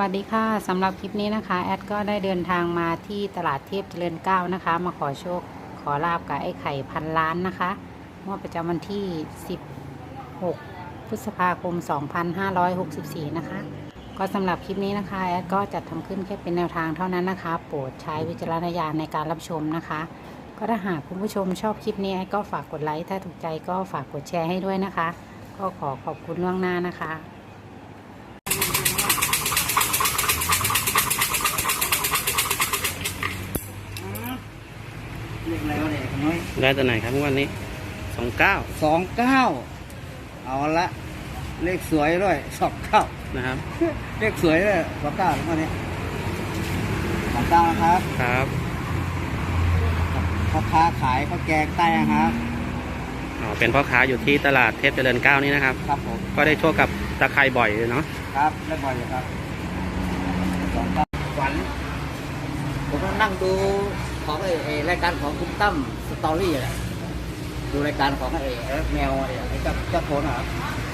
วัสดีค่ะสำหรับคลิปนี้นะคะ แอดก็ได้เดินทางมาที่ตลาดเทพเจริญเก้านะคะ มาขอโชคขอลาบกับไอ้ไข่พันล้านนะคะงวดประจำวันที่ 16 พฤษภาคม 2564 นะคะ ก็สำหรับคลิปนี้นะคะ แอดก็จัดทำขึ้นแค่เป็นแนวทางเท่านั้นนะคะ โปรดใช้วิจารณญาณในการรับชมนะคะ ก็ถ้าหากคุณผู้ชมชอบคลิปนี้แอดก็ฝากกดไลค์ถ้าถูกใจก็ฝากกดแชร์ให้ด้วยนะคะ ก็ขอขอบคุณล่วงหน้านะคะ เรียกอะไรวะเนี่ยน้อย ได้ตัวไหนครับวันนี้สองเก้าสองเก้าเอาละเลขสวยด้วยสองเก้านะครับ เลขสวยเลยสองเก้าวันนี้สองเก้านะครับครับพ่อค้าขายข้าวแกงใต้นะครับอ๋อเป็นพ่อค้าอยู่ที่ตลาดเทพเจริญเก้านี่นะครับ ครับผมก็ได้โชคกับตะไคร่บ่อยเลยเนาะครับเรียบร้อยเลยครับสองเก้าฝันผมก็นั่งดู ของไอ้ไอ้รายการของคุณตั้มสตอรี่แหละดูรายการของไอ้ไอ้แมวไอ้ไอ้เจ้าเจ้าโทนนะครับ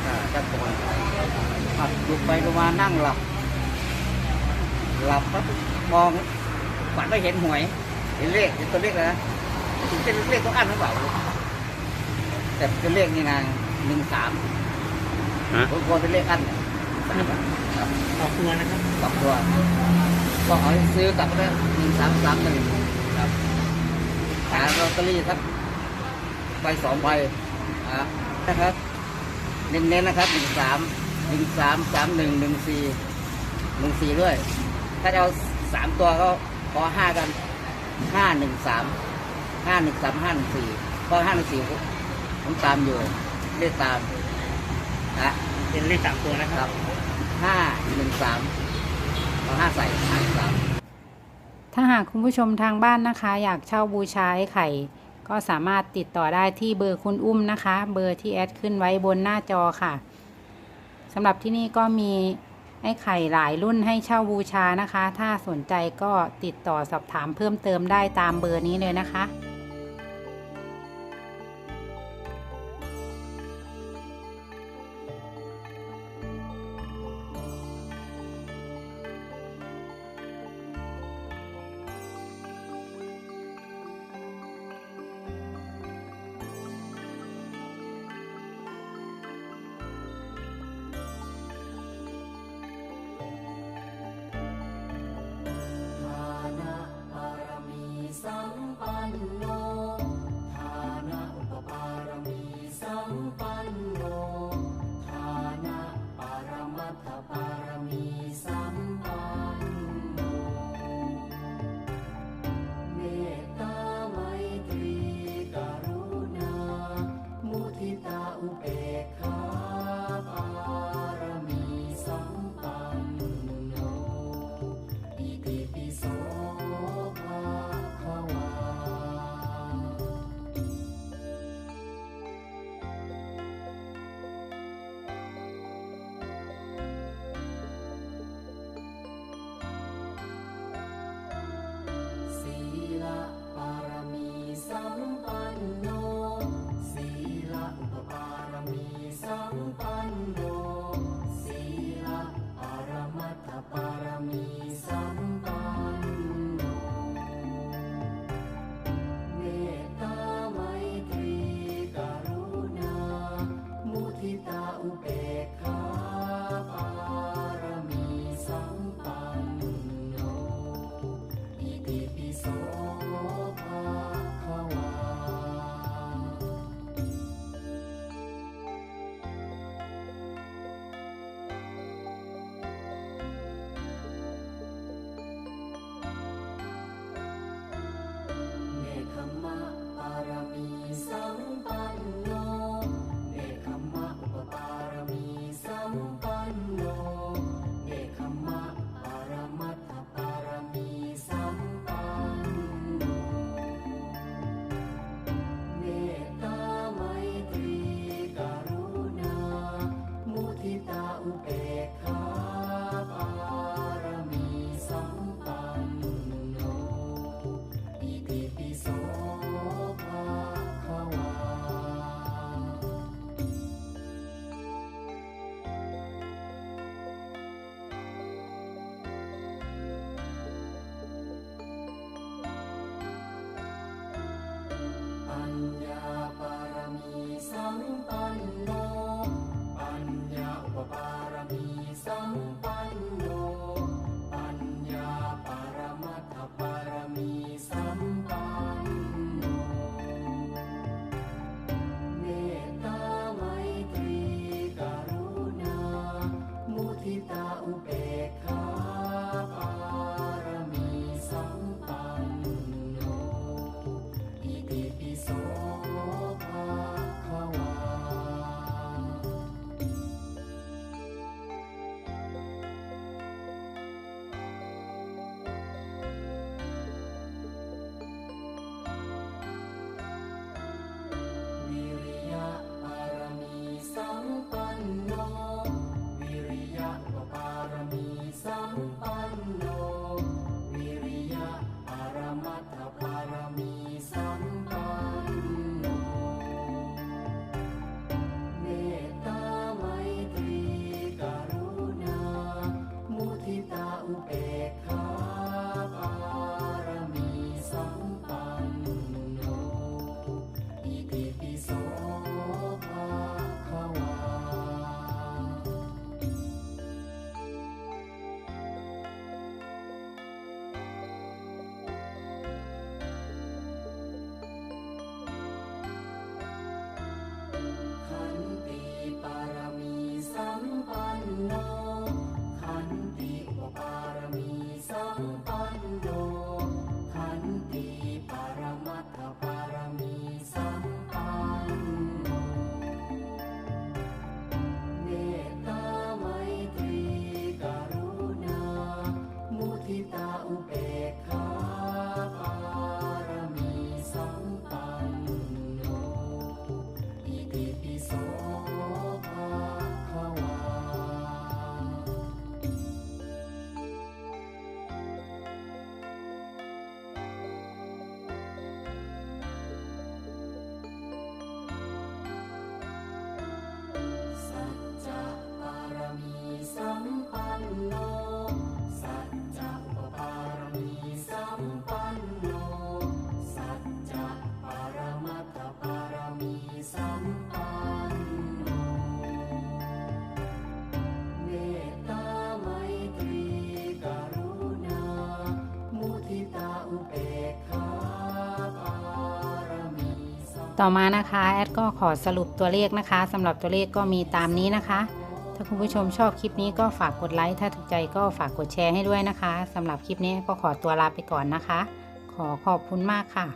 อ่าเจ้าโทนขับดูไปดูมานั่งหลับ หลับปั๊บมองฝันไม่เห็นหวยเห็นเลขเห็นตัวเลขเลยนะถึงเป็นเลขต้องอันหรือเปล่าแต่เป็นเลขนี่นางหนึ่งสามฮะผมกลัวเป็นเลขอันสามอะครับออกตัวนะครับสองตัวก็เอาให้ซื้อกลับไปหนึ่งสามสามหนึ่ง ครับหาลอตเตอรี่สักใบสองใบอะนะครับเน้นๆนะครับหนึ่งสามหนึ่งสามสามหนึ่งหนึ่งสี่หนึ่งสี่ด้วย ถ้าจะเอาสามตัวก็ขอห้ากันห้าหนึ่งสามห้าหนึ่งสามห้าหนึ่งสี่เพราะห้าหนึ่งสี่ผมตามอยู่เลขตามนะเป็นเลขสามตัวนะคครับรับห้าหนึ่งสามเอาห้าใส่ห้าสาม ถ้าหากคุณผู้ชมทางบ้านนะคะ อยากเช่าบูชาไอ้ไข่ ก็สามารถติดต่อได้ที่เบอร์คุณอุ้มนะคะ เบอร์ที่แอดขึ้นไว้บนหน้าจอค่ะสำหรับที่นี่ก็มีไอ้ไข่หลายรุ่นให้เช่าบูชานะคะ ถ้าสนใจก็ติดต่อสอบถามเพิ่มเติมได้ตามเบอร์นี้เลยนะคะ เนคขมะปารมีสัมปันโนเนคขมะอุปปารมีสัมปัน ต่อมานะคะแอดก็ขอสรุปตัวเลขนะคะสำหรับตัวเลขก็มีตามนี้นะคะ ถ้าคุณผู้ชมชอบคลิปนี้ก็ฝากกดไลค์ถ้าถูกใจก็ฝากกดแชร์ให้ด้วยนะคะสำหรับคลิปนี้ก็ขอตัวลาไปก่อนนะคะ ขอขอบคุณมากค่ะ